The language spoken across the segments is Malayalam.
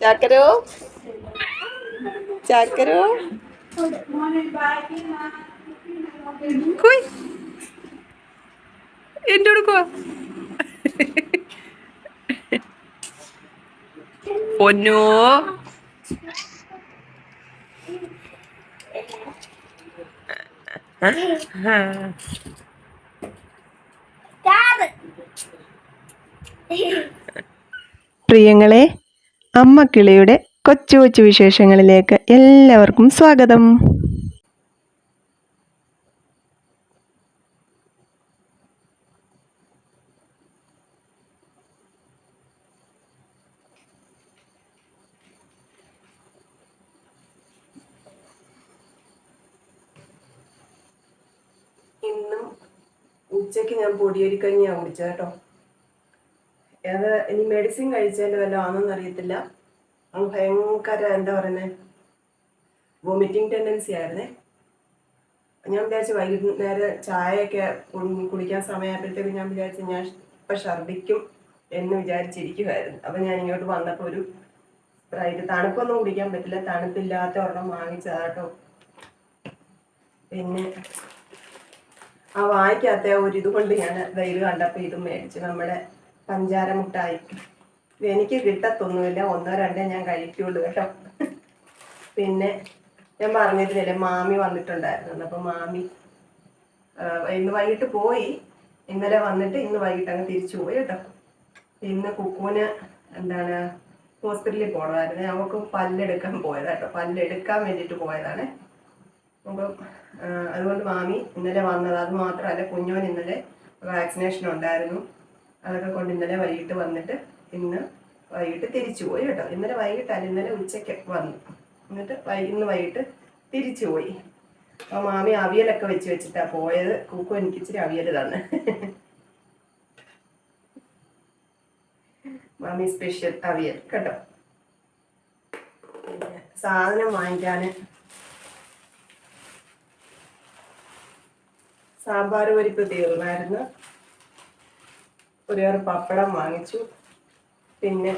ചാക്കരോ? ചാക്കരോ? എന്റെ കൊടുക്കുവാ പൊന്നോ? പ്രിയങ്ങളെ അമ്മ കിളിയുടെ കൊച്ചു കൊച്ചു വിശേഷങ്ങളിലേക്ക് എല്ലാവർക്കും സ്വാഗതം. ഇന്നും ഉച്ചയ്ക്ക് ഞാൻ പൊടിയരിക്കഞ്ഞിയാണ് കുടിച്ചത് കേട്ടോ. അത് ഇനി മെഡിസിൻ കഴിച്ചതിന്റെ വല്ലതും ആണെന്ന് അറിയത്തില്ല. ഭയങ്കര എന്താ പറയുന്നത് വോമിറ്റിംഗ് ടെൻഡൻസി ആയിരുന്നേ. ഞാൻ വിചാരിച്ചു വൈകുന്നേരം ചായയൊക്കെ കുടിക്കാൻ സമയമായപ്പോഴത്തേക്ക് ഞാൻ വിചാരിച്ചു ഞാൻ ഇപ്പം ഛർദിക്കും എന്ന് വിചാരിച്ചിരിക്കുമായിരുന്നു അപ്പം ഞാൻ ഇങ്ങോട്ട് വന്നപ്പോൾ ഒരു സ്പ്രൈറ്റ് തണുപ്പൊന്നും കുടിക്കാൻ പറ്റില്ല. തണുപ്പില്ലാത്ത ഒരെണ്ണം വാങ്ങിച്ചതാട്ടോ. പിന്നെ ആ വായിക്കാത്ത ഒരു ഇത് കൊണ്ട് ഞാൻ വെയിൽ കണ്ടപ്പോൾ ഇത് മേടിച്ചു നമ്മുടെ പഞ്ചാര മുട്ടായി. എനിക്ക് കിട്ടത്തൊന്നുമില്ല. ഒന്നോ രണ്ടോ ഞാൻ കഴിക്കുള്ളൂ കേട്ടോ. പിന്നെ ഞാൻ പറഞ്ഞിരുന്നില്ലേ മാമി വന്നിട്ടുണ്ടായിരുന്നു. അപ്പോൾ മാമി ഇന്ന് വൈകിട്ട് പോയി. ഇന്നലെ വന്നിട്ട് ഇന്ന് വൈകിട്ട് അങ്ങ് തിരിച്ചു പോയി കേട്ടോ. ഇന്ന് കുക്കുവിന് എന്താണ് ഹോസ്പിറ്റലിൽ പോകണമായിരുന്നു അവൾക്ക് പല്ലെടുക്കാൻ പോയതാ കേട്ടോ. പല്ലെടുക്കാൻ വേണ്ടിയിട്ട് പോയതാണ്. അപ്പം അതുകൊണ്ട് മാമി ഇന്നലെ വന്നത്. അത് മാത്രമല്ല കുഞ്ഞോൻ ഇന്നലെ വാക്സിനേഷൻ ഉണ്ടായിരുന്നു. അതൊക്കെ കൊണ്ട് ഇന്നലെ വൈകിട്ട് വന്നിട്ട് ഇന്ന് വൈകിട്ട് തിരിച്ചു പോയി കേട്ടോ. ഇന്നലെ വൈകിട്ടല്ല ഇന്നലെ ഉച്ചയ്ക്ക് വന്നു. എന്നിട്ട് ഇന്ന് വൈകിട്ട് തിരിച്ചു പോയി. അപ്പോൾ മാമി അവിയലൊക്കെ വെച്ച് വെച്ചിട്ടാ പോയത്. കുക്കു എനിക്ക് ഇച്ചിരി അവിയൽ തന്ന്. മാമി സ്പെഷ്യൽ അവിയൽ കേട്ടോ. സാധനം വാങ്ങിക്കാൻ സാമ്പാർ പരിപ്പ് തീർന്നായിരുന്നു. ഒരു ഏറെ പപ്പടം വാങ്ങിച്ചു. പിന്നെ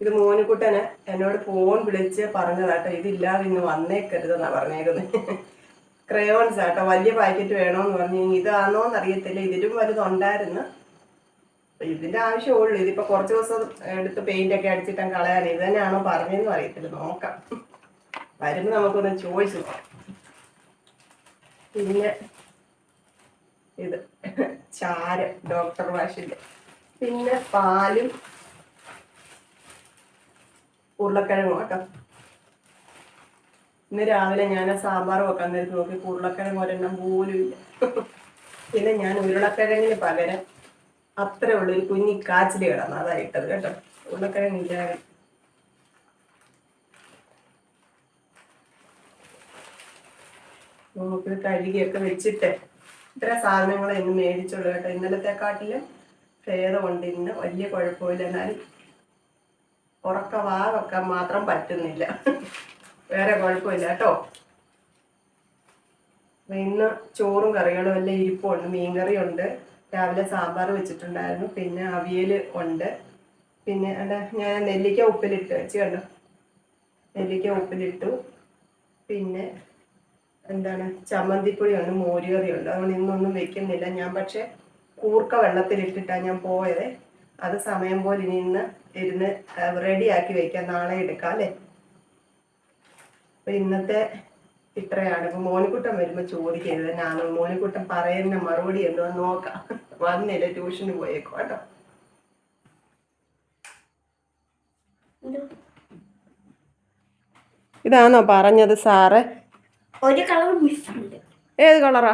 ഇത് മോനുകുട്ടന് എന്നോട് ഫോൺ വിളിച്ച് പറഞ്ഞതാട്ടോ ഇതില്ലാതെ ഇന്ന് വന്നേക്കരുതെന്നാ പറഞ്ഞേക്കുന്നത് ക്രയോൺസ് ആട്ടോ വലിയ പാക്കറ്റ് വേണോന്ന് പറഞ്ഞു. ഇതാണോ എന്നറിയത്തില്ല ഇതിലും വലുതുണ്ടായിരുന്നു. ഇതിന്റെ ആവശ്യമുള്ളൂ ഇതിപ്പോ കുറച്ച് ദിവസം എടുത്ത് പെയിന്റ് ഒക്കെ അടിച്ചിട്ട് കളയാൻ. ഇത് തന്നെയാണോ പറഞ്ഞതെന്ന് അറിയത്തില്ല. നോക്കാം. വരുമ്പോ നമുക്കൊന്ന് ചോദിച്ചു പിന്നെ ഇത്. ചാരം ഡോക്ടർ വാഷിന്റെ പിന്നെ പാലും ഉരുളക്കിഴങ്ങും കേട്ടോ ഇന്ന് രാവിലെ ഞാൻ സാമ്പാർ വെക്കാൻ നേരത്ത് നോക്കി. ഉരുളക്കിഴങ്ങ് ഒരെണ്ണം പോലും ഇല്ല. പിന്നെ ഞാൻ ഉരുളക്കിഴങ്ങിന് പകരം അത്ര ഉള്ളൂ. ഒരു കുഞ്ഞി കാച്ചിൽ കിടന്നു അതായിട്ടത് കേട്ടോ. ഉരുളക്കിഴങ്ങില്ല നമുക്ക് കഴുകിയൊക്കെ വെച്ചിട്ട് ഇത്ര സാധനങ്ങൾ ഇന്ന് മേടിച്ചുള്ളൂ കേട്ടോ. ഇന്നലത്തെക്കാട്ടിലും ഭേദമുണ്ട്. ഇന്ന് വലിയ കുഴപ്പമില്ല. എന്നാലും ഉറക്ക വാ വെക്കാൻ മാത്രം പറ്റുന്നില്ല. വേറെ കുഴപ്പമില്ല കേട്ടോ. ഇന്ന് ചോറും കറികളും എല്ലാം ഇരിപ്പുണ്ട്. മീൻകറി ഉണ്ട് രാവിലെ സാമ്പാർ വെച്ചിട്ടുണ്ടായിരുന്നു. പിന്നെ അവിയൽ ഉണ്ട്. പിന്നെ അല്ല ഞാൻ നെല്ലിക്ക ഉപ്പിലിട്ട് വെച്ച് കണ്ടു? നെല്ലിക്ക ഉപ്പിലിട്ടു. പിന്നെ എന്താണ് ചമ്മന്തിപ്പൊടിയുണ്ട് മോരുകറിയുണ്ട് അതുകൊണ്ട് ഇന്നൊന്നും വെക്കുന്നില്ല. ഞാൻ പക്ഷെ കൂർക്ക വെള്ളത്തിലിട്ടിട്ടാണ് ഞാൻ പോയത്. അത് സമയം പോലെ ഇനി ഇന്ന് ഇരുന്ന് റെഡിയാക്കി വെക്കാം. നാളെ എടുക്കാം അല്ലേ? അപ്പൊ ഇന്നത്തെ ഇത്രയാണ്. ഇപ്പൊ മോനിക്കുട്ടൻ വരുമ്പോ ചോദിക്കരുത് ഞാൻ മോനിക്കുട്ടൻ പറയുന്ന മറുപടി എന്തോ നോക്കാം. വന്നില്ല ട്യൂഷന് പോയേക്കോ കേട്ടോ? ഇതാണോ പറഞ്ഞത് സാറ്? ഒരു കളർ മിസ്സുണ്ട് ഏത് കളറാ?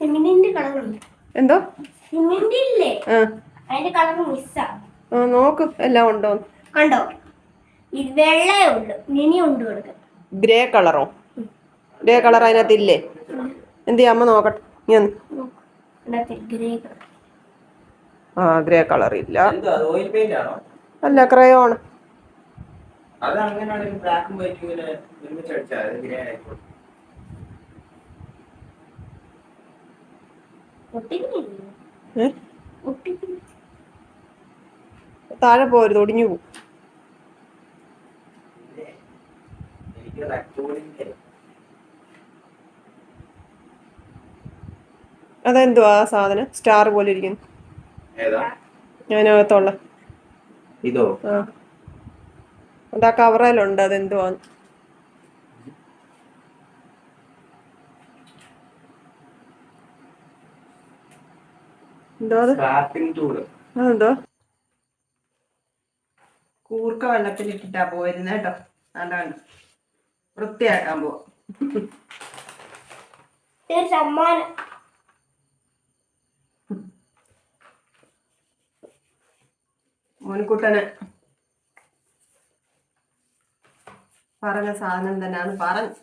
സിമെന്റിന്റെ കളറുണ്ട്. എന്തോ? സിമെന്റ് ഇല്ലേ ആ. അതിന്റെ കളർ മിസ്സാ ആ നോക്ക്. എല്ലാം ഉണ്ടോ? കണ്ടോ? ഇത് വെള്ളേ ഉള്ളു. ഇനി ഉണ്ട് കൊടുക്കാം. ഗ്രേ കളറോ? ഗ്രേ കളർ അതിനകത്ത് ഇല്ലേ എന്ത് അമ്മ നോക്കട്ടെ. ഞാൻ ഗ്രേ ആ ഗ്രേ കളർ ഇല്ല. എന്തോ? ഓയിൽ പെയിന്റ് അല്ല ക്രയോൺ. അത് അങ്ങനെയാണെങ്കിൽ ബ്ലാക്കും വൈറ്റും ഇങ്ങനെ ഒരുമിച്ച് അടിച്ചാൽ ഗ്രേ ആയിക്കോട്ടെ. താഴെ പോരുത് ഒടിഞ്ഞു പോകും. അതെന്തുവാ ആ സാധനം? സ്റ്റാർ പോലെ ഇരിക്കുന്നു. ഏതാ? അതിനകത്തുള്ള. ഇതോ? ആ. അത് ആ കവറയിലുണ്ട് അതെന്തുവാ എന്തോ അതെന്തോ? കൂർക്ക വെള്ളത്തിലിട്ടിട്ടാ പോയിരുന്നേ കേട്ടോ. കണ്ട. വൃത്തിയാക്കാൻ പോവാ. സമ്മാനം. മോനിക്കുട്ടന് പറഞ്ഞ സാധനം തന്നെയാണ് പറഞ്ഞു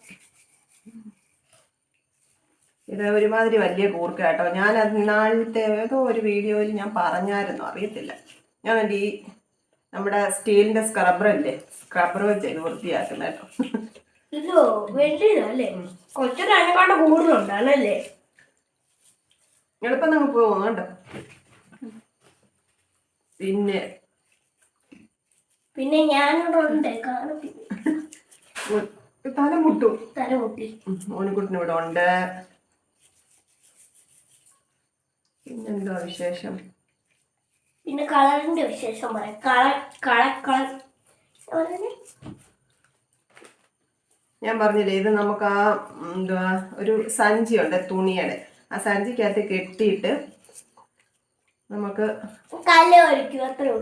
ഇത് ഒരുമാതിരി വലിയ കൂർക്ക കേട്ടോ ഞാൻ അന്നാളത്തെ ഏതോ ഒരു വീഡിയോയിൽ ഞാൻ പറഞ്ഞായിരുന്നു അറിയത്തില്ല. ഞാൻ എന്റെ ഈ നമ്മുടെ സ്റ്റീലിന്റെ സ്ക്രബർ അല്ലേ സ്ക്രബർ വെച്ച് ഇത് വൃത്തിയാക്കുന്ന കേട്ടോ. ഇതോ വലിയതല്ലേ കൊച്ചിന് അതിനെക്കാണ്ട് കൂടുതലുണ്ടാണല്ലേ എളുപ്പം നമുക്ക് പോകുന്നു കേട്ടോ. പിന്നെ പിന്നെ ഞാനിവിടെ കാണത്തില്ല ഉം, തല മുട്ടി. മോനിക്കുട്ടിന് ഇവിടെ ഉണ്ട്. പിന്നെന്താ വിശേഷം? പിന്നെ കളറിന്റെ വിശേഷം പറയാം. കളർ കളർ കളർ ഞാൻ പറഞ്ഞില്ലേ? ഇത് നമുക്ക് ആ എന്തുവാ ഒരു സഞ്ചിയുണ്ട് തുണിയുടെ. ആ സഞ്ചിക്കകത്ത് കെട്ടിയിട്ട് നമുക്ക് കല്ല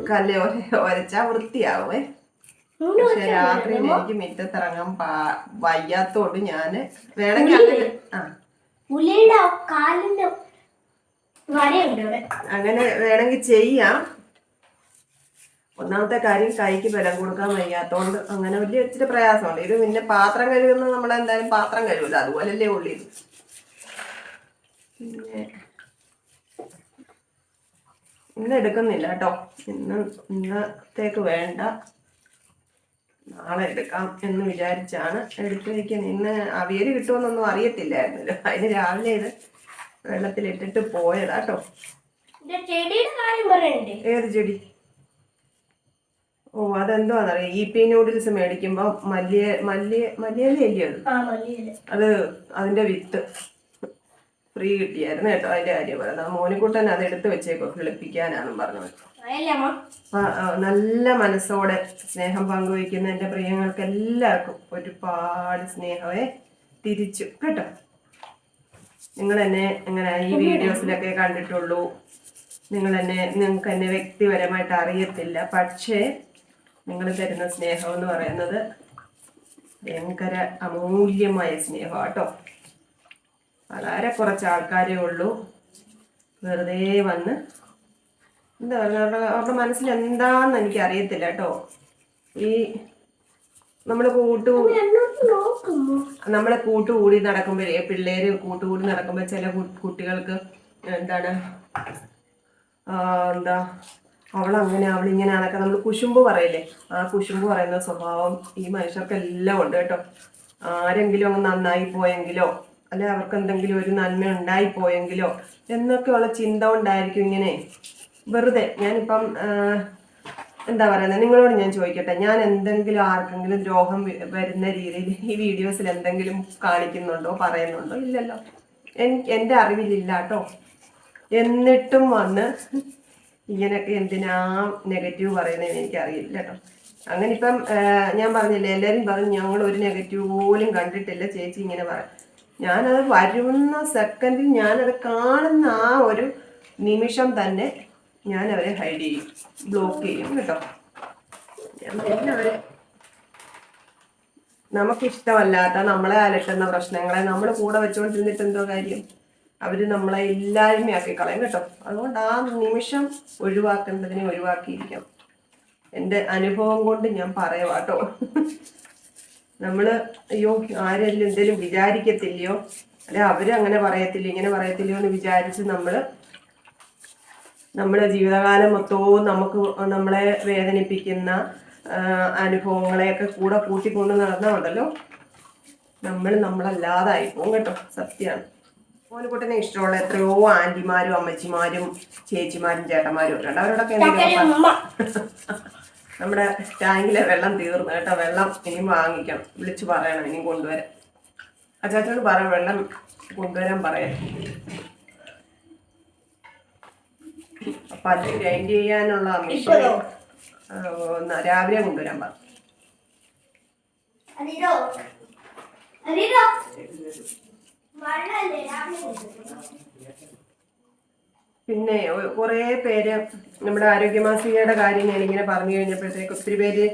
കല്ല് ഒരച്ചാൽ വൃത്തിയാവേ. പക്ഷെ രാത്രി എനിക്ക് മുറ്റത്തിറങ്ങാൻ പാ- വയ്യാത്തോണ്ട് ഞാൻ വേണമെങ്കിൽ ആ. പുലിയുടെ കാലിന്റെ അങ്ങനെ വേണമെങ്കിൽ ചെയ്യാം. ഒന്നാമത്തെ കാര്യം കൈക്ക് ബലം കൊടുക്കാൻ വയ്യാത്തോണ്ട് അങ്ങനെ വലിയ ഇച്ചിരി പ്രയാസമുണ്ട്. ഇത് പിന്നെ പാത്രം കഴുകുന്ന നമ്മൾ എന്തായാലും പാത്രം കഴുകില്ല അതുപോലല്ലേ ഉള്ളു. ഇത് പിന്നെ ഇന്ന് എടുക്കുന്നില്ല കേട്ടോ. ഇന്ന് ഇന്നത്തേക്ക് വേണ്ട. നാളെ എടുക്കാം എന്ന് വിചാരിച്ചാണ് എടുത്തിരിക്കുന്നത്. ഇന്ന് അവിയൽ കിട്ടുമെന്നൊന്നും അറിയത്തില്ലായിരുന്നല്ലോ അതിന് രാവിലെ ഇത് വെള്ളത്തിലിട്ടിട്ട് പോയതാ കേട്ടോ ഏത് ചെടി? ഓ അതെന്തുവാന്നറിയാം? ഈ പി നൂഡിൽസ് മേടിക്കുമ്പോൾ മല്ലിയ മല്ലിയ മല്ലിയല്ലേ അല്ലയോ അത്? അത് അതിന്റെ വിത്ത് ഫ്രീ കിട്ടിയായിരുന്നു കേട്ടോ അതിന്റെ കാര്യം പറയുന്നത്. മോനിക്കുട്ടൻ അത് എടുത്തു വെച്ചേക്കോ കിളിപ്പിക്കാനാണെന്ന് പറഞ്ഞു നല്ല മനസ്സോടെ സ്നേഹം പങ്കുവയ്ക്കുന്ന എന്റെ പ്രിയങ്ങൾക്ക് എല്ലാവർക്കും ഒരുപാട് സ്നേഹമേ. തിരിച്ചു കേട്ടോ? നിങ്ങൾ എന്നെ എങ്ങനെ ഈ വീഡിയോസിലൊക്കെ കണ്ടിട്ടുള്ളൂ. നിങ്ങൾ എന്നെ നിങ്ങൾക്ക് എന്നെ വ്യക്തിപരമായിട്ട് അറിയത്തില്ല. പക്ഷേ നിങ്ങൾ തരുന്ന സ്നേഹം എന്ന് പറയുന്നത് ഭയങ്കര അമൂല്യമായ സ്നേഹം കേട്ടോ. വളരെ കുറച്ച് ആൾക്കാരേ ഉള്ളൂ. വെറുതെ വന്ന് എന്താ പറയുക അവരുടെ അവരുടെ മനസ്സിൽ എന്താണെന്ന് എനിക്ക് അറിയത്തില്ല കേട്ടോ. ഈ നമ്മളെ കൂട്ടു നമ്മളെ കൂട്ടുകൂടി നടക്കുമ്പോ പിള്ളേര് കൂട്ടുകൂടി നടക്കുമ്പോ ചില കുട്ടികൾക്ക് എന്താണ് എന്താ അവളങ്ങനെ അവളിങ്ങനെയാണൊക്കെ നമ്മൾ കുശുമ്പ് പറയില്ലേ? ആ കുശുമ്പ് പറയുന്ന സ്വഭാവം ഈ മനുഷ്യർക്കെല്ലാം ഉണ്ട് കേട്ടോ. ആരെങ്കിലും അങ്ങ് നന്നായി പോയെങ്കിലോ അല്ലെ അവർക്ക് എന്തെങ്കിലും ഒരു നന്മ ഉണ്ടായി പോയെങ്കിലോ എന്നൊക്കെയുള്ള ചിന്ത ഉണ്ടായിരിക്കും ഇങ്ങനെ. വെറുതെ ഞാനിപ്പം എന്താ പറയുന്നത് നിങ്ങളോട് ഞാൻ ചോദിക്കട്ടെ ഞാൻ എന്തെങ്കിലും ആർക്കെങ്കിലും ദ്രോഹം വരുന്ന രീതിയിൽ ഈ വീഡിയോസിൽ എന്തെങ്കിലും കാണിക്കുന്നുണ്ടോ പറയുന്നുണ്ടോ? ഇല്ലല്ലോ. എൻ- എന്റെ അറിവിലില്ല കേട്ടോ. എന്നിട്ടും വന്ന് ഇങ്ങനെയൊക്കെ എന്തിനാ നെഗറ്റീവ് പറയുന്നതെന്ന് എനിക്കറിയില്ല കേട്ടോ. അങ്ങനെ ഇപ്പം ഞാൻ പറഞ്ഞില്ലേ എല്ലാവരും പറഞ്ഞു ഞങ്ങൾ ഒരു നെഗറ്റീവ് പോലും കണ്ടിട്ടില്ല ചേച്ചി ഇങ്ങനെ പറ ഞാനത് വരുന്ന സെക്കൻഡിൽ ഞാനത് കാണുന്ന ആ ഒരു നിമിഷം തന്നെ ഞാൻ അവരെ ഹൈഡ് ചെയ്യും. ബ്ലോക്ക് ചെയ്യും കേട്ടോ. ഞാൻ അവരെ നമുക്കിഷ്ടമല്ലാത്ത നമ്മളെ അലട്ടുന്ന പ്രശ്നങ്ങളെ നമ്മൾ കൂടെ വെച്ചുകൊണ്ടിരുന്നിട്ട് എന്തോ കാര്യം? അവർ നമ്മളെ ഇല്ലായ്മയാക്കി കളയും കേട്ടോ. അതുകൊണ്ട് ആ നിമിഷം ഒഴിവാക്കേണ്ടതിനെ ഒഴിവാക്കിയിരിക്കാം എന്റെ അനുഭവം കൊണ്ട് ഞാൻ പറയുക കേട്ടോ. നമ്മൾ അയ്യോ ആരെല്ലാം എന്തെങ്കിലും വിചാരിക്കത്തില്ലയോ? അല്ലെ അവർ അങ്ങനെ പറയത്തില്ല ഇങ്ങനെ പറയത്തില്ലയോ എന്ന് വിചാരിച്ച് നമ്മൾ നമ്മുടെ ജീവിതകാലം മൊത്തവും നമുക്ക് നമ്മളെ വേദനിപ്പിക്കുന്ന അനുഭവങ്ങളെയൊക്കെ കൂടെ കൂട്ടിക്കൊണ്ട് നടന്നുണ്ടല്ലോ നമ്മൾ നമ്മളല്ലാതായി പോകും കേട്ടോ സത്യമാണ് മോനുകുട്ടനെ ഇഷ്ടമുള്ള എത്രയോ ആന്റിമാരും അമ്മച്ചിമാരും ചേച്ചിമാരും ചേട്ടന്മാരും ഒക്കെ ഉണ്ട്. അവരോടൊക്കെ നമ്മുടെ ടാങ്കിലെ വെള്ളം തീർന്നു കേട്ടോ വെള്ളം ഇനിയും വാങ്ങിക്കണം. വിളിച്ചു പറയണം ഇനിയും കൊണ്ടുവരാൻ. അച്ചാച്ചോട് പറ വെള്ളം കൊണ്ടുവരാൻ പറയാം അപ്പൊ അത് ഗ്രൈൻഡ് ചെയ്യാനുള്ള മെഷീൻ? രാവിലെ കൊണ്ടുവരാൻ പറഞ്ഞു പിന്നെ കുറേ പേര് നമ്മുടെ ആരോഗ്യമാസികയുടെ കാര്യം ഞാനിങ്ങനെ പറഞ്ഞു കഴിഞ്ഞപ്പോഴത്തേക്ക് ഒത്തിരി പേര്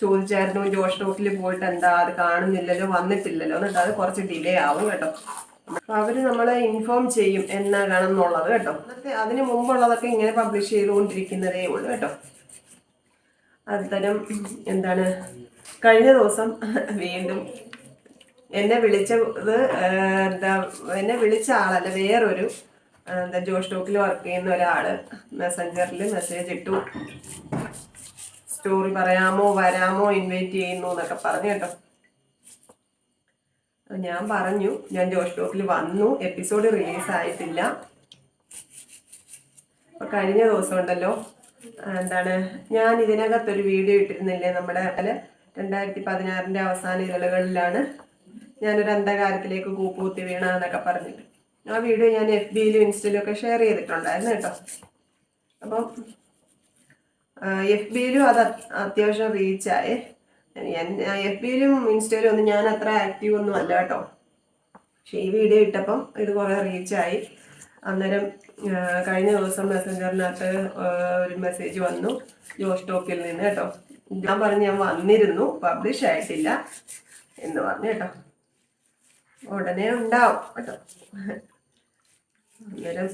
ചോദിച്ചായിരുന്നു ജോഷ് ടോക്കിൽ പോയിട്ട് എന്താ അത് കാണുന്നില്ലല്ലോ വന്നിട്ടില്ലല്ലോ. എന്നിട്ട് അത് കുറച്ച് ഡിലേ ആവും കേട്ടോ. അവർ നമ്മളെ ഇൻഫോം ചെയ്യും എന്നാകാണെന്നുള്ളത് കേട്ടോ. എന്നിട്ട് അതിന് മുമ്പുള്ളതൊക്കെ ഇങ്ങനെ പബ്ലിഷ് ചെയ്തുകൊണ്ടിരിക്കുന്നതേ ഉള്ളൂ കേട്ടോ. അത്തരം എന്താണ് കഴിഞ്ഞ ദിവസം വീണ്ടും എന്നെ വിളിച്ചത് എന്താ എന്നെ വിളിച്ച ആളല്ല വേറൊരു എന്താ ജോ ടോക്കിൽ വർക്ക് ചെയ്യുന്ന ഒരാൾ മെസ്സഞ്ചറിൽ മെസ്സേജ് ഇട്ടു. സ്റ്റോറി പറയാമോ വരാമോ ഇൻവൈറ്റ് ചെയ്യുന്നു എന്നൊക്കെ പറഞ്ഞു കേട്ടോ. ഞാൻ പറഞ്ഞു ഞാൻ ജോഷ് ടോക്കിൽ വന്നു. എപ്പിസോഡ് റിലീസ് ആയിട്ടില്ല. അപ്പൊ കഴിഞ്ഞ ദിവസം ഉണ്ടല്ലോ. എന്താണ് ഞാൻ ഇതിനകത്തൊരു വീഡിയോ ഇട്ടിരുന്നില്ലേ നമ്മുടെ രണ്ടായിരത്തി പതിനാറിന്റെ അവസാന ഇതളുകളിലാണ് ഞാനൊരു അന്ധകാരത്തിലേക്ക് കൂപ്പുകുത്തി വീണ എന്നൊക്കെ പറഞ്ഞിട്ട്. ആ വീഡിയോ ഞാൻ എഫ് ബിയിലും ഇൻസ്റ്റയിലും ഒക്കെ ഷെയർ ചെയ്തിട്ടുണ്ടായിരുന്നു കേട്ടോ. അപ്പം എഫ് ബിയിലും അത് അത്യാവശ്യം റീച്ചായേ എഫ് ബിയിലും ഇൻസ്റ്റയിലും ഒന്നും ഞാൻ അത്ര ആക്റ്റീവ് ഒന്നും അല്ല കേട്ടോ. പക്ഷേ ഈ വീഡിയോ ഇട്ടപ്പം ഇത് കുറേ റീച്ചായി അന്നേരം കഴിഞ്ഞ ദിവസം മെസ്സഞ്ചറിനകത്ത് ഒരു മെസ്സേജ് വന്നു. ജോസ് ടോക്കിൽ നിന്ന് കേട്ടോ. ഞാൻ പറഞ്ഞ് ഞാൻ വന്നിരുന്നു. പബ്ലിഷ് ആയിട്ടില്ല എന്ന് പറഞ്ഞു കേട്ടോ. ഉടനെ ഉണ്ടാവും കേട്ടോ. അന്നേരം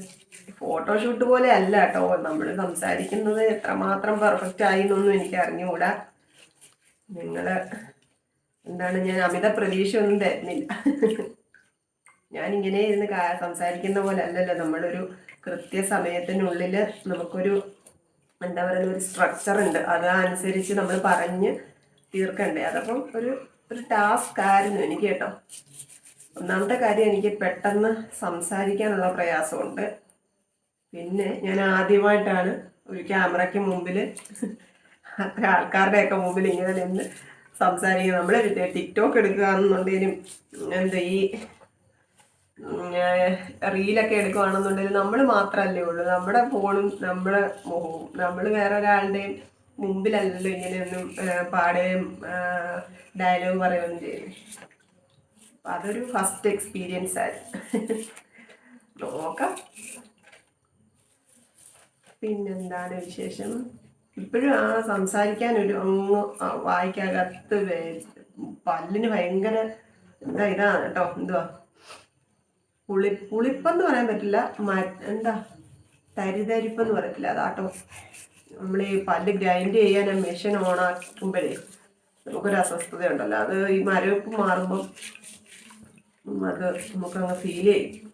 ഫോട്ടോഷൂട്ട് പോലെ അല്ല കേട്ടോ. നമ്മൾ സംസാരിക്കുന്നത് എത്രമാത്രം പെർഫെക്റ്റ് ആയി എന്നൊന്നും എനിക്ക് അറിഞ്ഞുകൂടാ. നിങ്ങൾ എന്താണ് ഞാൻ അമിത പ്രതീക്ഷ ഒന്നും തരുന്നില്ല ഞാൻ ഇങ്ങനെ ഇരുന്ന് സംസാരിക്കുന്ന പോലെ അല്ലല്ലോ. നമ്മളൊരു കൃത്യസമയത്തിനുള്ളിൽ നമുക്കൊരു എന്താ പറയുന്ന ഒരു സ്ട്രക്ചർ ഉണ്ട്. അത് അനുസരിച്ച് നമ്മൾ പറഞ്ഞ് തീർക്കണ്ടേ. അതപ്പം ഒരു ഒരു ടാസ്ക് ആയിരുന്നു എനിക്ക് കേട്ടോ. ഒന്നാമത്തെ കാര്യം എനിക്ക് പെട്ടെന്ന് സംസാരിക്കാനുള്ള പ്രയാസമുണ്ട്. പിന്നെ ഞാൻ ആദ്യമായിട്ടാണ് ഒരു ക്യാമറയ്ക്ക് മുമ്പിൽ അത്ര ആൾക്കാരുടെയൊക്കെ മുമ്പിൽ ഇങ്ങനെ നിന്ന് സംസാരിക്കുക. നമ്മൾ ടിക്ടോക്ക് എടുക്കുക എന്നുണ്ടെങ്കിലും എന്താ ഈ റീലൊക്കെ എടുക്കുകയാണെന്നുണ്ടെങ്കിൽ നമ്മൾ മാത്രമല്ലേ ഉള്ളൂ. നമ്മുടെ ഫോണും നമ്മുടെ മുഖവും. നമ്മൾ വേറെ ഒരാളുടെയും മുമ്പിലല്ലല്ലോ ഇങ്ങനെയൊന്നും പാടുകയും ഡയലോഗ് പറയുകയും ചെയ്യും അപ്പൊ അതൊരു ഫസ്റ്റ് എക്സ്പീരിയൻസ് ആയിരുന്നു നോക്കാം. പിന്നെന്താണ് വിശേഷം? ഇപ്പോഴും ആ സംസാരിക്കാൻ ഒരു അങ്ങ് വായിക്കാകത്ത് പല്ലിന് ഭയങ്കര എന്താ ഇതാണ് കേട്ടോ എന്തുവാ? പുളി പുളിപ്പെന്ന് പറയാൻ പറ്റില്ല എന്താ? തരിതരിപ്പെന്ന് പറയത്തില്ല അതാട്ടോ. നമ്മൾ ഈ പല്ല് ഗ്രൈൻഡ് ചെയ്യാൻ ആ മെഷീൻ ഓണാക്കുമ്പോഴേ നമുക്കൊരു അസ്വസ്ഥത ഉണ്ടല്ലോ അത് ഈ മരവിപ്പ് മാറുമ്പം അത് നമുക്കങ്ങ് ഫീൽ ചെയ്യും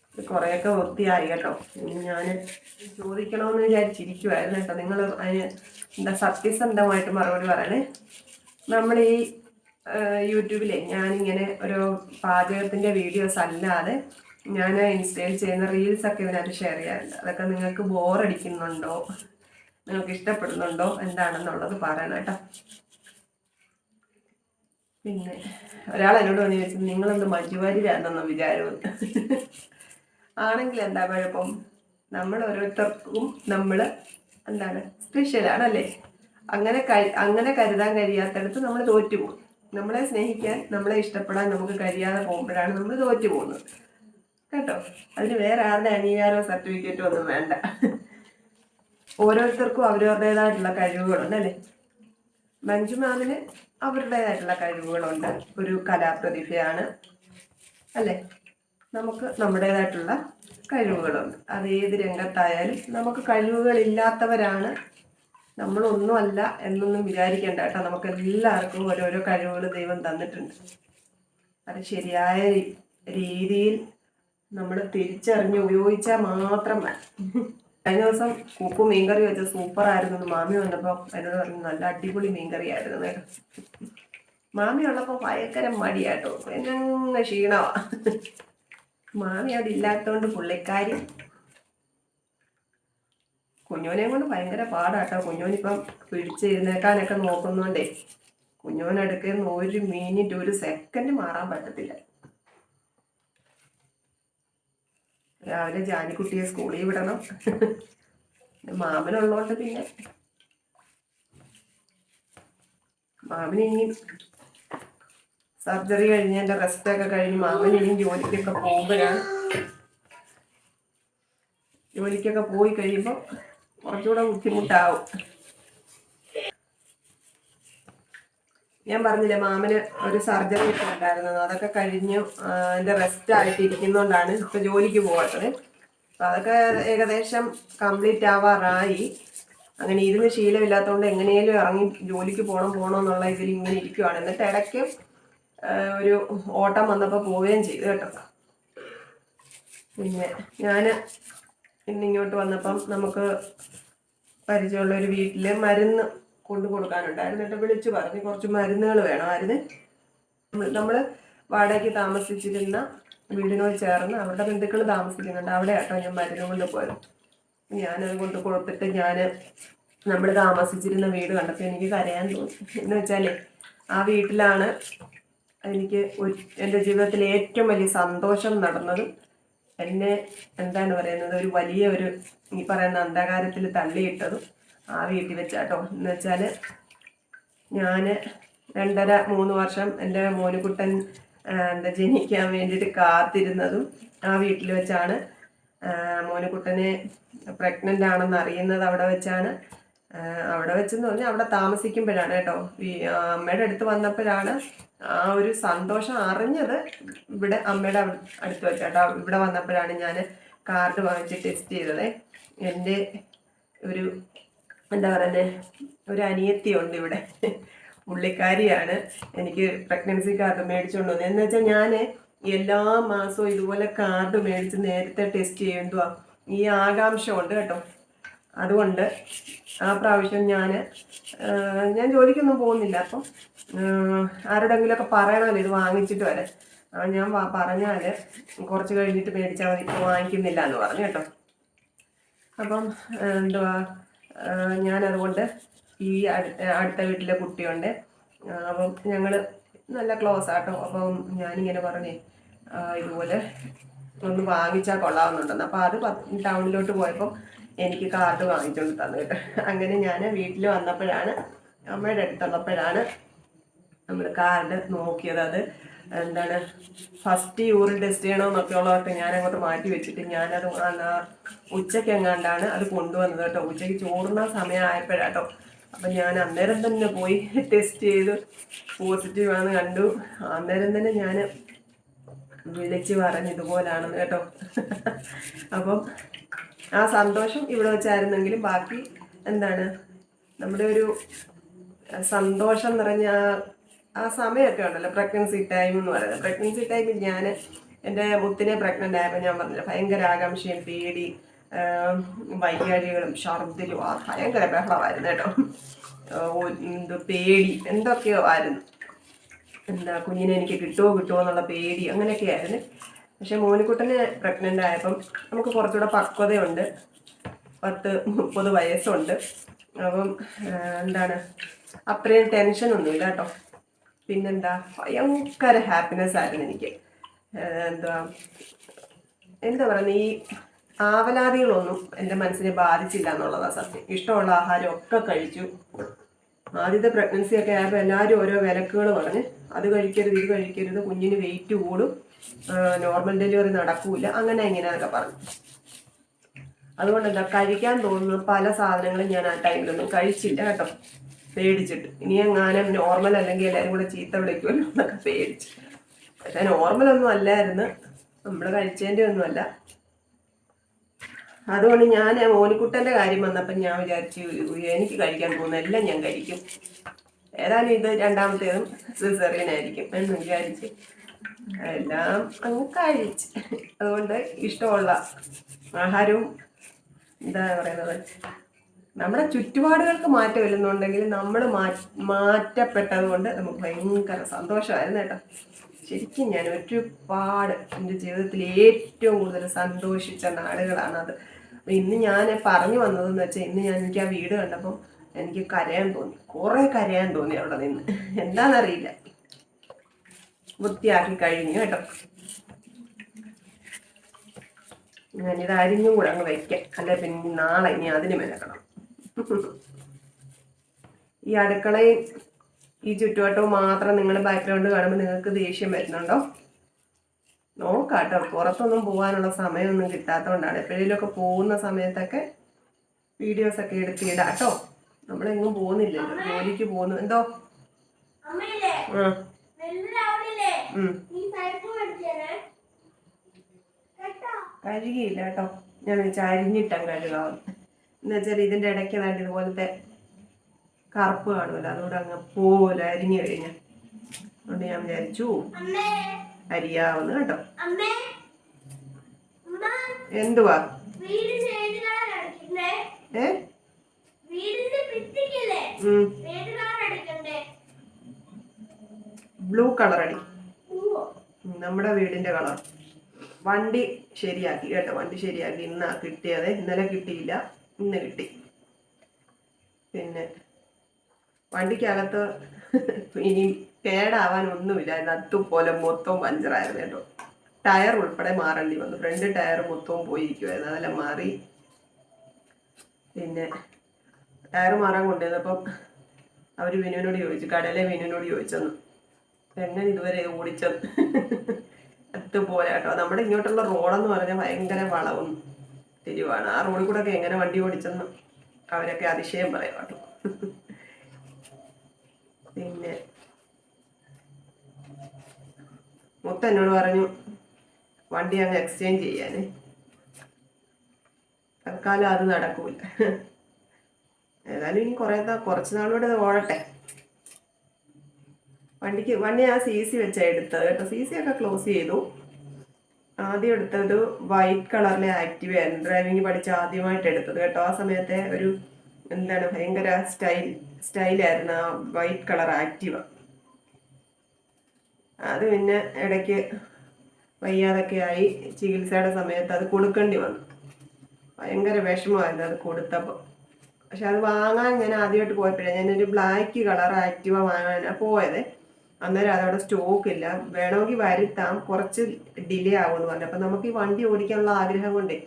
ഇത് കുറേയൊക്കെ വൃത്തിയായി കേട്ടോ. ഇനി ഞാൻ ചോദിക്കണമെന്ന് വിചാരിച്ചിരിക്കുവായിരുന്നു കേട്ടോ. നിങ്ങൾ അതിന് എന്താ സത്യസന്ധമായിട്ട് മറുപടി പറയണേ? നമ്മൾ ഈ യൂട്യൂബിലെ ഞാനിങ്ങനെ ഒരു പാചകത്തിന്റെ വീഡിയോസ് അല്ലാതെ ഞാൻ ഇൻസ്റ്റയിൽ ചെയ്യുന്ന റീൽസ് ഒക്കെ ഇതിനകത്ത് ഷെയർ ചെയ്യാറുണ്ട്. അതൊക്കെ നിങ്ങൾക്ക് ബോറടിക്കുന്നുണ്ടോ? നിങ്ങൾക്ക് ഇഷ്ടപ്പെടുന്നുണ്ടോ? എന്താണെന്നുള്ളത് പറയണം കേട്ടോ. പിന്നെ ഒരാൾ എന്നോട് പറഞ്ഞു ചോദിച്ചത് നിങ്ങളെന്ത് വേണ്ടെന്നോ വിചാരം ആണെങ്കിൽ എന്താ കുഴപ്പം? നമ്മൾ ഓരോരുത്തർക്കും നമ്മൾ എന്താണ് സ്പെഷ്യലാണല്ലേ അങ്ങനെ അങ്ങനെ കരുതാൻ കഴിയാത്തടത്ത് നമ്മൾ തോറ്റു പോകും നമ്മളെ സ്നേഹിക്കാൻ നമ്മളെ ഇഷ്ടപ്പെടാൻ നമുക്ക് കഴിയാതെ പോകുമ്പോഴാണ് നമ്മൾ തോറ്റു പോകുന്നത് കേട്ടോ? അതിന് വേറെ ആരുടെ അംഗീകാരമോ സർട്ടിഫിക്കറ്റോ ഒന്നും വേണ്ട. ഓരോരുത്തർക്കും അവരവരുടേതായിട്ടുള്ള കഴിവുകളുണ്ട് അല്ലേ? മഞ്ജു മാമിന് അവരുടേതായിട്ടുള്ള കഴിവുകളുണ്ട്. ഒരു കലാപ്രതിഭയാണ്. അല്ലേ? നമുക്ക് നമ്മുടേതായിട്ടുള്ള കഴിവുകളുണ്ട്. അത് ഏത് രംഗത്തായാലും നമുക്ക് കഴിവുകളില്ലാത്തവരാണ്. നമ്മളൊന്നുമല്ല എന്നൊന്നും വിചാരിക്കേണ്ട കേട്ടോ. നമുക്ക് എല്ലാവർക്കും ഓരോരോ കഴിവുകൾ ദൈവം തന്നിട്ടുണ്ട്. അത് ശരിയായ രീതിയിൽ നമ്മൾ തിരിച്ചറിഞ്ഞ് ഉപയോഗിച്ചാൽ മാത്രം കഴിഞ്ഞ ദിവസം ഉപ്പ് മീൻകറി വെച്ച സൂപ്പറായിരുന്നു എന്ന് മാമി വന്നപ്പോൾ എന്നോട് പറഞ്ഞു നല്ല അടിപൊളി മീൻകറി ആയിരുന്നു കേട്ടോ. മാമി ഉള്ളപ്പോൾ ഭയങ്കര മടിയാട്ടോ. എന്നങ്ങ് ക്ഷീണമാ മാമി അവിടെ ഇല്ലാത്തതുകൊണ്ട് പുള്ളിക്കാരി. കുഞ്ഞോനെ കൊണ്ട് ഭയങ്കര പാടാട്ടോ. കുഞ്ഞോനിപ്പം പിടിച്ചിരുന്നേക്കാനൊക്കെ നോക്കുന്നോണ്ടേ. കുഞ്ഞോനടുക്കുന്ന ഒരു മിനിറ്റ് ഒരു സെക്കൻഡ് മാറാൻ പറ്റത്തില്ല. രാവിലെ ജാനിക്കുട്ടിയെ സ്കൂളിൽ വിടണം. മാമനുള്ളതുകൊണ്ട് പിന്നെ. മാമന് ഇനിയും സർജറി കഴിഞ്ഞ് എന്റെ റെസ്റ്റൊക്കെ കഴിഞ്ഞ് മാമന് ജോലിക്കൊക്കെ പോകുമ്പോഴാണ്. ജോലിക്കൊക്കെ പോയി കഴിയുമ്പോൾ കുറച്ചുകൂടെ ബുദ്ധിമുട്ടാവും. ഞാൻ പറഞ്ഞില്ലേ മാമന് ഒരു സർജറി ഒക്കെ ഉണ്ടായിരുന്നത് അതൊക്കെ കഴിഞ്ഞു എന്റെ റെസ്റ്റ് ആയിട്ട് ഇരിക്കുന്നതുകൊണ്ടാണ് ഇപ്പൊ ജോലിക്ക് പോകാത്തത് അപ്പൊ അതൊക്കെ ഏകദേശം കംപ്ലീറ്റ് ആവാറായി. അങ്ങനെ ഇരുന്ന് ശീലമില്ലാത്തതുകൊണ്ട് എങ്ങനെയും ഇറങ്ങി ജോലിക്ക് പോകണം പോകണം എന്നുള്ള ഇതിൽ ഇങ്ങനെ ഇരിക്കുവാണ്. എന്നിട്ട് ഇടയ്ക്ക് ഒരു ഓട്ടം വന്നപ്പോൾ പോവുകയും ചെയ്തു കേട്ടോ. പിന്നെ ഞാൻ ഇന്നിങ്ങോട്ട് വന്നപ്പം നമുക്ക് പരിചയമുള്ള ഒരു വീട്ടിൽ മരുന്ന് കൊണ്ടു കൊടുക്കാനുണ്ടായിരുന്നു എന്നിട്ട് വിളിച്ചു പറഞ്ഞു. കുറച്ച് മരുന്നുകൾ വേണമായിരുന്നു. നമ്മൾ വാടകയ്ക്ക് താമസിച്ചിരുന്ന വീടിനോട് ചേർന്ന് അവരുടെ ബന്ധുക്കൾ താമസിക്കുന്നുണ്ട്. അവിടെ ആട്ടോ ഞാൻ മരുന്ന് കൊണ്ട് പോയത്. ഞാനത് കൊണ്ട് കൊടുത്തിട്ട് ഞാൻ നമ്മൾ താമസിച്ചിരുന്ന വീട് കണ്ടപ്പോൾ എനിക്ക് കരയാൻ തോന്നി. എന്ന് വെച്ചാലേ ആ വീട്ടിലാണ് എനിക്ക് എന്റെ ജീവിതത്തിൽ ഏറ്റവും വലിയ സന്തോഷം നടന്നതും എന്നെ എന്താണ് പറയുന്നത് ഒരു വലിയ ഒരു ഈ പറയുന്ന അന്ധകാരത്തിൽ തള്ളിയിട്ടതും ആ വീട്ടിൽ വെച്ചാട്ടോ. എന്ന് വെച്ചാൽ ഞാൻ രണ്ടര മൂന്ന് വർഷം എന്റെ മോനുകുട്ടൻ എന്താ ജനിക്കാൻ വേണ്ടിയിട്ട് കാത്തിരുന്നതും ആ വീട്ടിൽ വെച്ചാണ്. മോനുകുട്ടനെ പ്രഗ്നന്റ് ആണെന്ന് അറിയുന്നത് അവിടെ വെച്ചാണ്. അവിടെ വെച്ചെന്ന് പറഞ്ഞാൽ അവിടെ താമസിക്കുമ്പോഴാണ് കേട്ടോ. ഈ അമ്മയുടെ അടുത്ത് വന്നപ്പോഴാണ് ആ ഒരു സന്തോഷം അറിഞ്ഞത് ഇവിടെ അമ്മയുടെ അടുത്ത് വെച്ചാട്ടോ. ഇവിടെ വന്നപ്പോഴാണ് ഞാൻ കാർഡ് വാങ്ങിച്ച് ടെസ്റ്റ് ചെയ്തത്. എന്റെ ഒരു എന്താ പറയുന്നത് ഒരു അനിയത്തിയുണ്ട് ഇവിടെ. പുള്ളിക്കാരിയാണ്. എനിക്ക് പ്രഗ്നൻസി കാർഡ് മേടിച്ചുകൊണ്ട് വന്നത് എന്ന് വെച്ചാൽ ഞാൻ എല്ലാ മാസവും ഇതുപോലെ കാർഡ് മേടിച്ച് നേരത്തെ ടെസ്റ്റ് ചെയ്യേണ്ടുവാ ഈ ആകാംക്ഷ ഉണ്ട് കേട്ടോ. അതുകൊണ്ട് ആ പ്രാവശ്യം ഞാൻ ഞാൻ ജോലിക്കൊന്നും പോകുന്നില്ല അപ്പം ആരോടെങ്കിലുമൊക്കെ പറയണമല്ലോ ഇത് വാങ്ങിച്ചിട്ട് വരെ. ആ, ഞാൻ പറഞ്ഞാൽ കുറച്ച് കഴിഞ്ഞിട്ട് മേടിച്ചാൽ മതി ഇപ്പോൾ വാങ്ങിക്കുന്നില്ല എന്ന് പറഞ്ഞു കേട്ടോ. അപ്പം എന്തുവാ ആ, ഞാനതുകൊണ്ട് ഈ അടുത്ത വീട്ടിലെ കുട്ടിയുണ്ട്. അപ്പം ഞങ്ങൾ നല്ല ക്ലോസ് ആട്ടോ. അപ്പം ഞാനിങ്ങനെ പറഞ്ഞേ ഇതുപോലെ ഒന്ന് വാങ്ങിച്ചാൽ കൊള്ളാവുന്നുണ്ടെന്ന്. അപ്പം അത് ടൗണിലോട്ട് പോയപ്പം എനിക്ക് കാർഡ് വാങ്ങിച്ചുകൊണ്ട് തന്നു കേട്ടോ. അങ്ങനെ ഞാൻ വീട്ടിൽ വന്നപ്പോഴാണ് അമ്മയുടെ അടുത്തുള്ളപ്പോഴാണ് നമ്മൾ കാർഡ് നോക്കിയത്. അത് എന്താണ് ഫസ്റ്റ് യൂറിൻ ടെസ്റ്റ് ചെയ്യണമെന്നൊക്കെ ഉള്ളതൊക്കെ ഞാൻ അങ്ങോട്ട് മാറ്റി വെച്ചിട്ട് ഞാനത് ഉച്ചയ്ക്ക് എങ്ങാണ്ടാണ് അത് കൊണ്ടുവന്നത് കേട്ടോ. ഉച്ചയ്ക്ക് ചോറുന്ന സമയമായപ്പോഴാട്ടോ. അപ്പം ഞാൻ അന്നേരം തന്നെ പോയി ടെസ്റ്റ് ചെയ്ത് പോസിറ്റീവാണെന്ന് കണ്ടു. അന്നേരം തന്നെ ഞാൻ വിളിച്ച് പറഞ്ഞ് ഇതുപോലാണെന്ന് കേട്ടോ. അപ്പം ആ സന്തോഷം ഇവിടെ വെച്ചായിരുന്നെങ്കിലും ബാക്കി എന്താണ്? നമ്മുടെ ഒരു സന്തോഷം നിറഞ്ഞ ആ- സമയമൊക്കെ ഉണ്ടല്ലോ പ്രഗ്നൻസി ടൈം എന്ന് പറയുന്നത്. പ്രഗ്നൻസി ടൈമിൽ ഞാൻ എന്റെ മുത്തിനെ പ്രഗ്നന്റ് ആയപ്പോൾ ഞാൻ പറഞ്ഞില്ല ഭയങ്കര ആകാംക്ഷയും പേടി വൈകാരികളും ഷർദിലും ആ ഭയങ്കര ബഹളമായിരുന്നു കേട്ടോ. പേടി എന്തൊക്കെയോ ആയിരുന്നു. എന്താ കുഞ്ഞിനെ എനിക്ക് കിട്ടുമോ കിട്ടുമോ എന്നുള്ള പേടി അങ്ങനെയൊക്കെ ആയിരുന്നു. പക്ഷെ മോനിക്കുട്ടന് പ്രഗ്നന്റ് ആയപ്പം നമുക്ക് കുറച്ചുകൂടെ പക്വതയുണ്ട്. പത്ത് മുപ്പത് വയസ്സുണ്ട്. അപ്പം എന്താണ് അത്രയും ടെൻഷനൊന്നുമില്ല കേട്ടോ. പിന്നെന്താ ഭയങ്കര ഹാപ്പിനെസ് ആയിരുന്നു എനിക്ക്. എന്താ എന്താ പറയുന്നത് ഈ ആവലാതികളൊന്നും എന്റെ മനസ്സിനെ ബാധിച്ചില്ല എന്നുള്ളതാണ് സത്യം. ഇഷ്ടമുള്ള ആഹാരം ഒക്കെ കഴിച്ചു. ആദ്യത്തെ പ്രഗ്നൻസി ഒക്കെ ആയപ്പോൾ എല്ലാവരും ഓരോ വിലക്കുകൾ പറഞ്ഞ്. അത് കഴിക്കരുത് ഇത് കഴിക്കരുത് കുഞ്ഞിന് വെയിറ്റ് കൂടും. നോർമൽ ഡെലിവറി നടക്കൂല. അങ്ങനെ ഇങ്ങനെയൊക്കെ പറഞ്ഞു. അതുകൊണ്ട് എന്താ കഴിക്കാൻ തോന്നുന്ന പല സാധനങ്ങളും ഞാൻ ആ ടൈമിലൊന്നും കഴിച്ചില്ല കേട്ടോ. പേടിച്ചിട്ട്. ഇനി എങ്ങാനും നോർമൽ അല്ലെങ്കിൽ എല്ലാവരും കൂടെ ചീത്ത വിളിക്കുമല്ലോ എന്നൊക്കെ പേടിച്ചു പക്ഷെ നോർമൽ ഒന്നും അല്ലായിരുന്നു. നമ്മൾ കഴിച്ചതിന്റെ ഒന്നുമല്ല അതുകൊണ്ട് ഞാൻ മോനിക്കുട്ടന്റെ കാര്യം വന്നപ്പോൾ ഞാൻ വിചാരിച്ചു എനിക്ക് കഴിക്കാൻ പോകുന്ന എല്ലാം ഞാൻ കഴിക്കും. ഏതായാലും ഇത് രണ്ടാമത്തേതും സിസറിയനായിരിക്കും എന്ന് വിചാരിച്ച് എല്ലാം അങ്ങ് കഴിച്ച്. അതുകൊണ്ട് ഇഷ്ടമുള്ള ആഹാരവും എന്താ പറയുന്നത് നമ്മുടെ ചുറ്റുപാടുകൾക്ക് മാറ്റം വരുന്നുണ്ടെങ്കിൽ നമ്മൾ മാറ്റപ്പെട്ടത് കൊണ്ട് നമുക്ക് ഭയങ്കര സന്തോഷമായിരുന്നു കേട്ടോ. ശരിക്കും ഞാൻ ഒരുപാട് എന്റെ ജീവിതത്തിൽ ഏറ്റവും കൂടുതൽ സന്തോഷിച്ച അപ്പൊ ഇന്ന് ഞാൻ പറഞ്ഞു വന്നതെന്ന് വെച്ചാൽ ഇന്ന് ഞാൻ എനിക്ക് ആ വീട് കണ്ടപ്പം എനിക്ക് കരയാൻ തോന്നി. കുറേ കരയാൻ തോന്നി അവിടെ നിന്ന്. എന്താണെന്നറിയില്ല വൃത്തിയാക്കി കഴിഞ്ഞു കേട്ടോ. ഞാനിത് അരിഞ്ഞും കൂടെ അങ്ങ് വയ്ക്കാം അല്ലെ പിന്നെ നാളെ ഇനി അതിന് മെനക്കണം ഈ അടുക്കളയും ഈ ചുറ്റുവട്ടവും മാത്രം നിങ്ങൾ ബാക്ക്ഗ്രൗണ്ട് കാണുമ്പോൾ നിങ്ങൾക്ക് ദേഷ്യം വരുന്നുണ്ടോ? നോക്കാട്ടോ. പുറത്തൊന്നും പോകാനുള്ള സമയമൊന്നും കിട്ടാത്തതുകൊണ്ടാണ് എപ്പോഴേലുമൊക്കെ പോകുന്ന സമയത്തൊക്കെ വീഡിയോസ് ഒക്കെ എടുത്തിടാട്ടോ കേട്ടോ. നമ്മളെങ്ങും പോകുന്നില്ലല്ലോ. ജോലിക്ക് പോകുന്നു. എന്തോ? കഴുകിയില്ല കേട്ടോ. ഞാൻ വിളിച്ചാൽ അരിഞ്ഞിട്ടാൻ കഴുകാവും എന്ന് വെച്ചാൽ ഇതിന്റെ ഇടയ്ക്ക് നാട്ട് ഇതുപോലത്തെ കറുപ്പ് കാണുമല്ലോ. അതുകൂടെ അങ്ങ് പോലെ അരിഞ്ഞു കഴിഞ്ഞാൽ അതുകൊണ്ട് ഞാൻ വിചാരിച്ചു. അരിയാവുന്നു കേട്ടോ. എന്തുവാ? ഏ? ബ്ലൂ കളർ അടി. നമ്മുടെ വീടിന്റെ കളർ. വണ്ടി ശരിയാക്കി കേട്ടോ. വണ്ടി ശരിയാക്കി. ഇന്നാ കിട്ടിയത്. ഇന്നലെ കിട്ടിയില്ല. ഇന്ന് കിട്ടി. പിന്നെ വണ്ടിക്കകത്ത് ഇനി കേടാവാൻ ഒന്നുമില്ല. അതുപോലെ പോലെ മൊത്തവും പഞ്ചറായിരുന്നു കേട്ടോ. ടയർ ഉൾപ്പെടെ മാറേണ്ടി വന്നു. ഫ്രണ്ട് ടയർ മൊത്തവും പോയിരിക്കുമായിരുന്നു അതെല്ലാം മാറി. പിന്നെ ടയർ മാറാൻ കൊണ്ടുവന്നപ്പം അവർ വിനുവിനോട് ചോദിച്ചു. കടയിലെ വിനുവിനോട് ചോദിച്ചെന്ന്. എങ്ങനെ ഇതുവരെ ഓടിച്ചത്? അതുപോലെ കേട്ടോ. നമ്മുടെ ഇങ്ങോട്ടുള്ള റോഡെന്ന് പറഞ്ഞാൽ ഭയങ്കര വളവും തിരിവാണ്. ആ റോഡിൽ കൂടെ ഒക്കെ എങ്ങനെ വണ്ടി ഓടിച്ചെന്ന് അവരൊക്കെ അതിശയം പറയാം കേട്ടോ. പിന്നെ മൊത്തം എന്നോട് പറഞ്ഞു വണ്ടി അങ്ങ് എക്സ്ചേഞ്ച് ചെയ്യാന്. തൽക്കാലം അത് നടക്കൂല. ഏതായാലും ഇനി കുറേ കുറച്ച് ഇത് ഓടട്ടെ. വണ്ടിക്ക് വണ്ടി ഞാൻ സി സി വെച്ചാണ് എടുത്തത് കേട്ടോ. സി സി ഒക്കെ ക്ലോസ് ചെയ്തു. ആദ്യം എടുത്തത് വൈറ്റ് കളറിലെ ആക്റ്റീവ് ആയിരുന്നു. ഡ്രൈവിംഗ് പഠിച്ച ആദ്യമായിട്ട് എടുത്തത് കേട്ടോ. ആ സമയത്തെ ഒരു എന്താണ് ഭയങ്കര സ്റ്റൈൽ സ്റ്റൈലായിരുന്നു ആ വൈറ്റ് കളർ ആക്റ്റീവ അത് പിന്നെ ഇടയ്ക്ക് വയ്യാതൊക്കെ ആയി. ചികിത്സയുടെ സമയത്ത് അത് കൊടുക്കേണ്ടി വന്നു. ഭയങ്കര വിഷമമായിരുന്നു അത് കൊടുത്തപ്പോൾ പക്ഷെ അത് വാങ്ങാൻ ഞാൻ ആദ്യമായിട്ട് പോയപ്പോഴേ. ഞാനൊരു ബ്ലാക്ക് കളർ ആക്റ്റീവ വാങ്ങാനാണ് പോയത്. അന്നേരം അതവിടെ സ്റ്റോക്ക് ഇല്ല. വേണമെങ്കിൽ വരുത്താം. കുറച്ച് ഡിലേ ആകുമെന്ന് പറഞ്ഞു. അപ്പം നമുക്ക് ഈ വണ്ടി ഓടിക്കാനുള്ള ആഗ്രഹം കൊണ്ടേ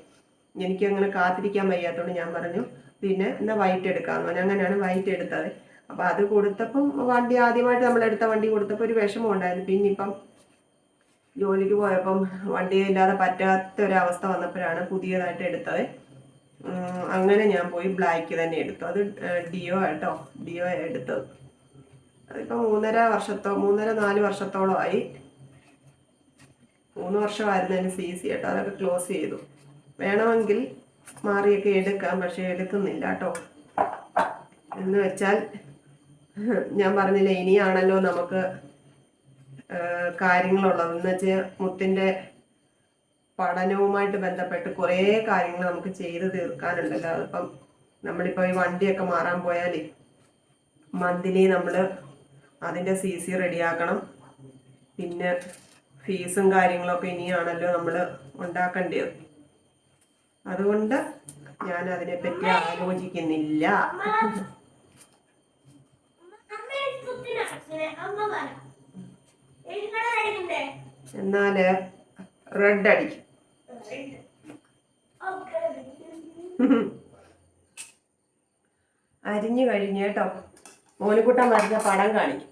എനിക്ക് അങ്ങനെ കാത്തിരിക്കാൻ വയ്യാത്തതുകൊണ്ട് ഞാൻ പറഞ്ഞു പിന്നെ എന്നാൽ വൈറ്റ് എടുക്കാമെന്ന് പറഞ്ഞു. അങ്ങനെയാണ് വൈറ്റ് എടുത്തത്. അപ്പം അത് കൊടുത്തപ്പം വണ്ടി ആദ്യമായിട്ട് നമ്മൾ എടുത്ത വണ്ടി കൊടുത്തപ്പോൾ ഒരു വിഷമം ഉണ്ടായിരുന്നു. പിന്നെ ഇപ്പം ജോലിക്ക് പോയപ്പം വണ്ടി ഇല്ലാതെ പറ്റാത്ത ഒരവസ്ഥ വന്നപ്പോഴാണ് പുതിയതായിട്ട് എടുത്തത്. അങ്ങനെ ഞാൻ പോയി ബ്ലാക്ക് തന്നെ എടുത്തു. അത് ഡിയോ കേട്ടോ ഡിയോ എടുത്തത്. അതിപ്പോൾ മൂന്നര വർഷത്തോ മൂന്നര നാല് വർഷത്തോളമായി. മൂന്ന് വർഷമായിരുന്നു അതിന് സി സി കേട്ടോ. അതൊക്കെ ക്ലോസ് ചെയ്തു. വേണമെങ്കിൽ മാറിയൊക്കെ എടുക്കാം പക്ഷേ എടുക്കുന്നില്ല കേട്ടോ. എന്ന് വെച്ചാൽ ഞാൻ പറഞ്ഞില്ലേ ഇനിയാണല്ലോ നമുക്ക് കാര്യങ്ങളുള്ളത്. എന്ന് വെച്ചാൽ മുത്തിന്റെ പഠനവുമായിട്ട് ബന്ധപ്പെട്ട് കുറേ കാര്യങ്ങൾ നമുക്ക് ചെയ്ത് തീർക്കാനുണ്ടല്ലോ. അതിപ്പം നമ്മളിപ്പോൾ ഈ വണ്ടിയൊക്കെ മാറാൻ പോയാലേ മന്ത്ലി നമ്മൾ അതിന്റെ സി സി റെഡിയാക്കണം. പിന്നെ ഫീസും കാര്യങ്ങളൊക്കെ ഇനിയാണല്ലോ നമ്മൾ ഉണ്ടാക്കേണ്ടത്. അതുകൊണ്ട് ഞാൻ അതിനെപ്പറ്റി ആലോചിക്കുന്നില്ല അമ്മ എന്നാൽ റെഡ് അടിക്കും. അരിഞ്ഞു കഴിഞ്ഞ് കേട്ടോ. മോനിക്കുട്ടൻ വരച്ച പടം കാണിക്കും.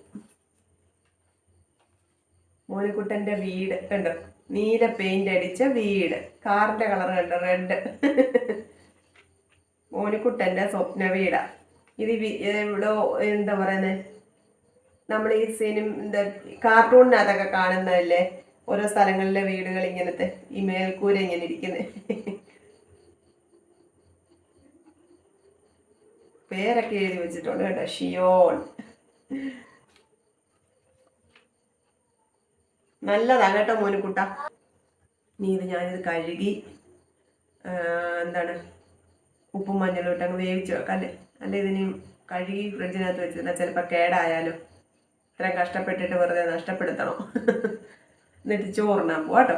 മോനിക്കുട്ടന്റെ വീട് കണ്ടോ? നീല പെയിന്റ് അടിച്ച വീട്. കാറിന്റെ കളർ കണ്ടോ? റെഡ് മോനിക്കുട്ടന്റെ സ്വപ്ന വീടാ. ഇത് ഇവിടെ എന്താ പറയുന്നത് നമ്മൾ ഈ സിനിമ എന്താ കാർട്ടൂണിനകത്തൊക്കെ കാണുന്നതല്ലേ? ഓരോ സ്ഥലങ്ങളിലെ വീടുകൾ ഇങ്ങനത്തെ ഈ മേൽക്കൂര ഇങ്ങനെ ഇരിക്കുന്നത് പേരൊക്കെ എഴുതി വെച്ചിട്ടുണ്ട് കേട്ടോ ഷിയോൺ. നല്ലതാ കേട്ടോ മോനുക്കുട്ട നീ ഇത് ഞാനിത് കഴുകി എന്താണ് ഉപ്പും മഞ്ഞളും ഇട്ടങ്ങ് വേവിച്ച് വെക്കാം അല്ലേ അല്ലെ ഇതിന് കഴുകി ഫ്രിഡ്ജിനകത്ത് വെച്ചിരുന്നാൽ ചിലപ്പോൾ കേടായാലോ ഇത്രയും കഷ്ടപ്പെട്ടിട്ട് വെറുതെ നഷ്ടപ്പെടുത്തണോ. എന്നിട്ട് ചോറുണ്ണാൻ പോവാട്ടോ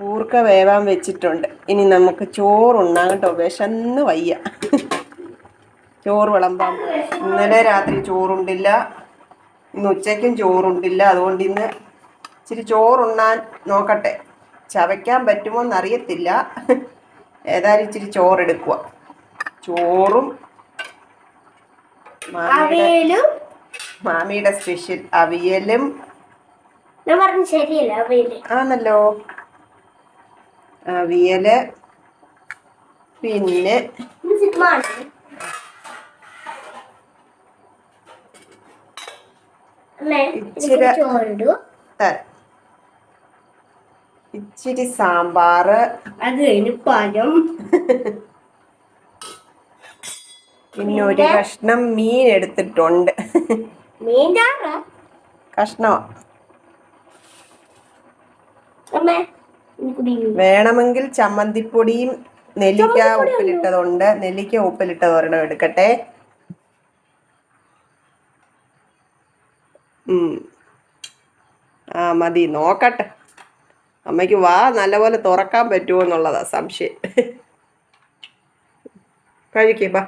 ഊർക്ക വേവാൻ വെച്ചിട്ടുണ്ട്. ഇനി നമുക്ക് ചോറുണ്ണാൻ കേട്ടോ. വിശന്ന് വയ്യ. ചോറ് വിളമ്പാൻ ഇന്നലെ രാത്രി ചോറുണ്ടില്ല. ഇന്ന് ഉച്ചയ്ക്കും ചോറുണ്ടില്ല. അതുകൊണ്ട് ഇന്ന് ഇച്ചിരി ചോറുണ്ണാൻ നോക്കട്ടെ. ചവയ്ക്കാൻ പറ്റുമോ എന്നറിയത്തില്ല. ഏതായാലും ഇച്ചിരി ചോറെടുക്കുക ചോറും മാമിയുടെ സ്പെഷ്യൽ അവിയലും. ഞാൻ പറഞ്ഞു ശരിയല്ല അവയിൽ? ആണല്ലോ. അവിയൽ പിന്നെ ഇച്ചിരി- ഇച്ചിരി സാമ്പാറ്. അത് കഴിഞ്ഞ് പഴം. പിന്നെ ഒരു കഷ്ണം മീൻ എടുത്തിട്ടുണ്ട്. കഷ്ണം? വേണമെങ്കിൽ ചമ്മന്തിപ്പൊടിയും നെല്ലിക്ക ഉപ്പിലിട്ടതുണ്ട്. നെല്ലിക്ക ഉപ്പിലിട്ടത് ഒരെണ്ണം എടുക്കട്ടെ. ഉം. ആ മതി. നോക്കട്ടെ. അമ്മയ്ക്ക് വാ നല്ലപോലെ തുറക്കാൻ പറ്റുമോ എന്നുള്ളതാ സംശയം. കഴിക്കേ ബാ